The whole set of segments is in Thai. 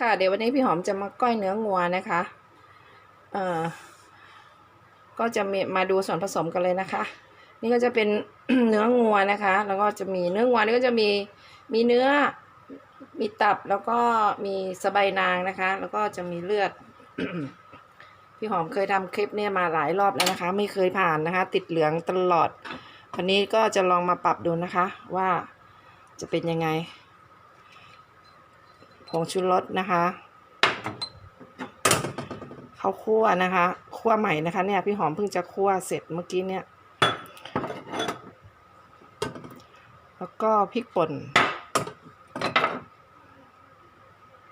ค่ะเดี๋ยววันนี้พี่หอมจะมาก้อยเนื้องัวนะคะ เอ่อ ก็จะมีมาดูส่วนผสมกันเลยนะคะ นี่ก็จะเป็นเนื้องัวนะคะ แล้วก็จะมีเนื้องัวนี่ก็จะมีมีเนื้อ มีตับแล้วก็มีสะใบายนางนะคะ แล้วก็จะมีเลือด พี่หอมเคยทำคลิปเนี่ยมาหลายรอบแล้วนะคะ ไม่เคยผ่านนะคะ ติดเหลืองตลอดวันนี้ก็จะลองมาปรับดูนะคะ ว่าจะเป็นยังไง ผงชูรสนะคะข้าวคั่วนะคะคั่วใหม่นะคะเนี่ยพี่หอมเพิ่งจะคั่วเสร็จเมื่อกี้เนี่ย แล้วก็พริกป่น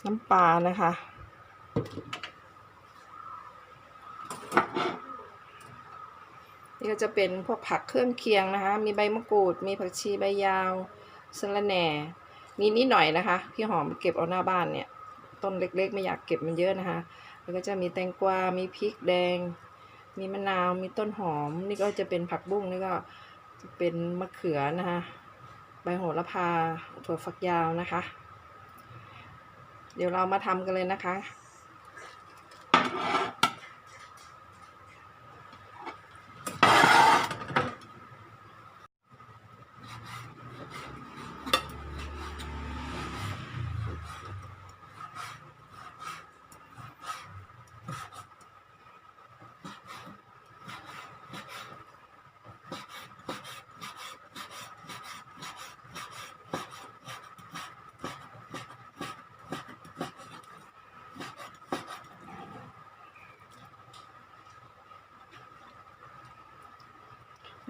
น้ำปลานะคะนี่ก็จะเป็นพวกผักเครื่องเคียงนะคะ มีใบมะกรูด มีผักชีใบยาวสะระแหน่ มีนิดหน่อยนะคะ พี่หอมเก็บเอาหน้าบ้านเนี่ย ต้นเล็กๆ ไม่อยากเก็บมันเยอะนะคะ แล้วก็จะมีแตงกวา มีพริกแดง มีมะนาว มีต้นหอม นี่ก็จะเป็นผักบุ้งนี่ก็จะเป็นมะเขือนะคะใบโหระพาถั่วฝักยาวนะคะ เดี๋ยวเรามาทำกันเลยนะคะ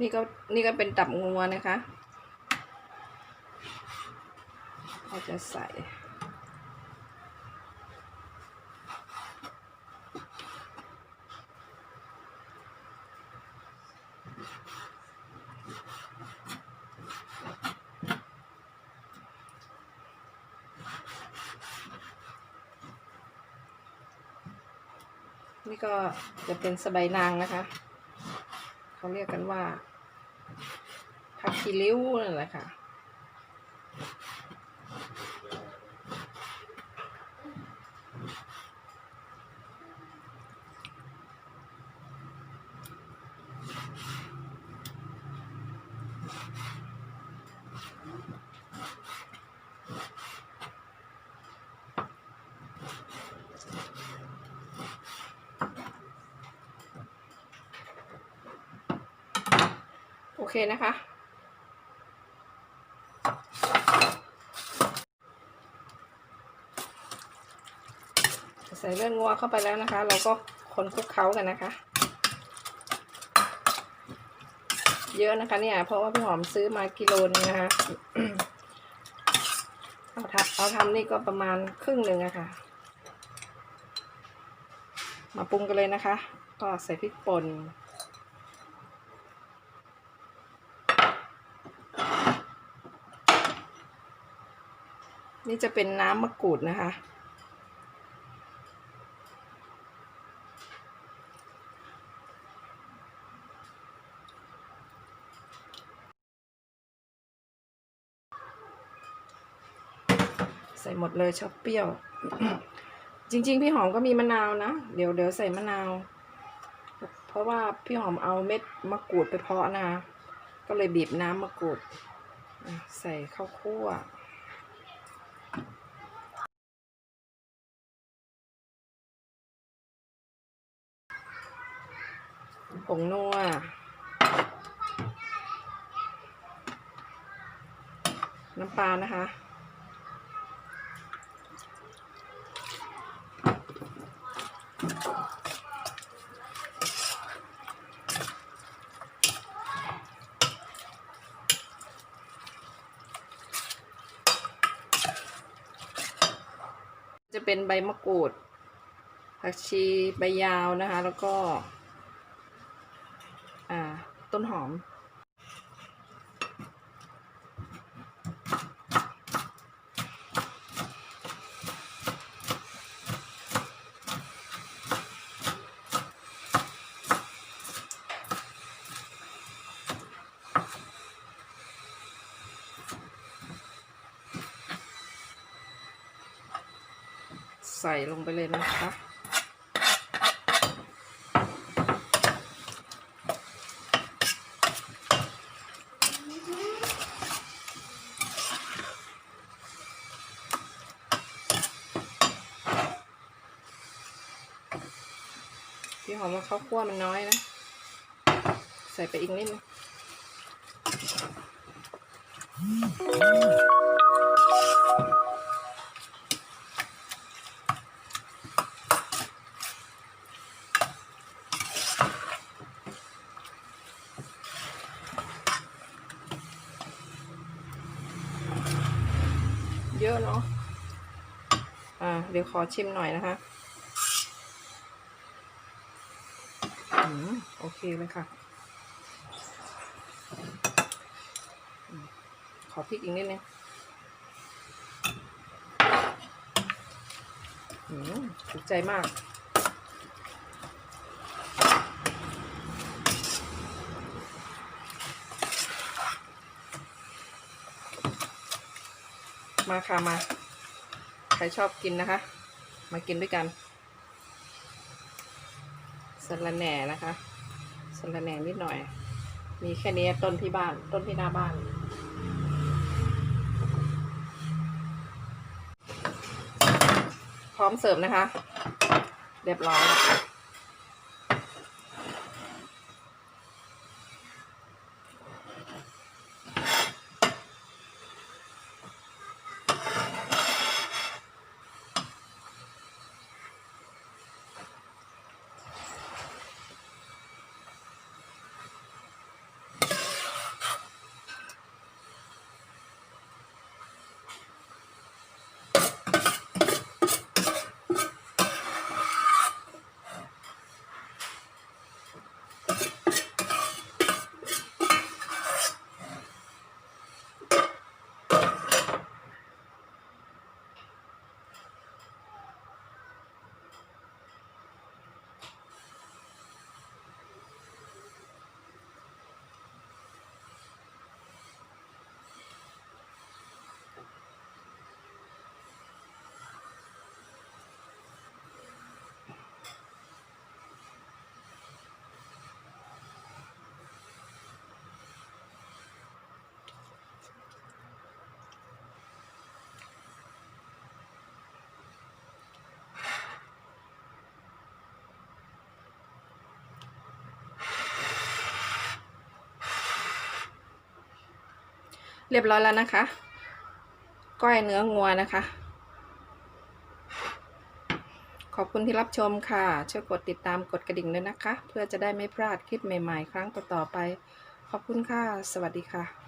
นี่ก็นี่ก็เป็นตับงัวนะคะเราจะใส่ นี่ก็จะเป็นสบายนางนะคะ เขาเรียกกันว่าผักชีริ้วนั่นแหละค่ะ เคนะคะ ใส่เลือดงัวเข้าไปแล้วนะคะ เราก็คนคลุกเคล้ากันนะคะ เยอะนะคะเนี่ย เพราะว่าพี่หอมซื้อมากิโลนึงนะคะเอาทำเอาทำนี่ก็ประมาณครึ่งหนึ่งอะคะ่ะ มาปรุงกันเลยนะคะ ก็ใส่พริกป่น นี่จะเป็นน้ำมะกรูดนะคะ ใส่หมดเลยชอบเปรี้ยว จริง ๆ พี่หอมก็มีมะนาวนะ เดี๋ยวเดี๋ยวใส่มะนาว เพราะว่าพี่หอมเอาเม็ดมะกรูดไปเพาะนะคะก็เลยบีบน้ำมะกรูด ใส่ข้าวคั่ว ผงนัวน้ำปลานะคะ จะเป็นใบมะกรูดผักชีใบยาวนะคะ แล้วก็ อ่า ต้นหอม ซ ใส่ลงไปเลยนะคะพี่หอมว่าข้าวคั่วมันน้อยนะ ใส่ไปอีกนิดนึง ยอะเนาะ อ่า เดี๋ยวขอชิมหน่อยนะคะอืมโอเคเลยค่ะ ขอพริกอีกนิดนึงอืมถูกใจมาก มาค่ะมา ใครชอบกินนะคะ มากินด้วยกันสะระแหน่นะคะสะระแหน่นิดหน่อย มีแค่นี้ต้นที่บ้าน ต้นที่หน้าบ้าน พร้อมเสิร์ฟนะคะ เรียบร้อย เรียบร้อยแล้วนะคะ ก้อยเนื้องัวนะคะ ขอบคุณที่รับชมค่ะ ช่วยกดติดตามกดกระดิ่งด้วยนะคะ เพื่อจะได้ไม่พลาดคลิปใหม่ๆ ครั้งต่อๆไป ขอบคุณค่ะ สวัสดีค่ะ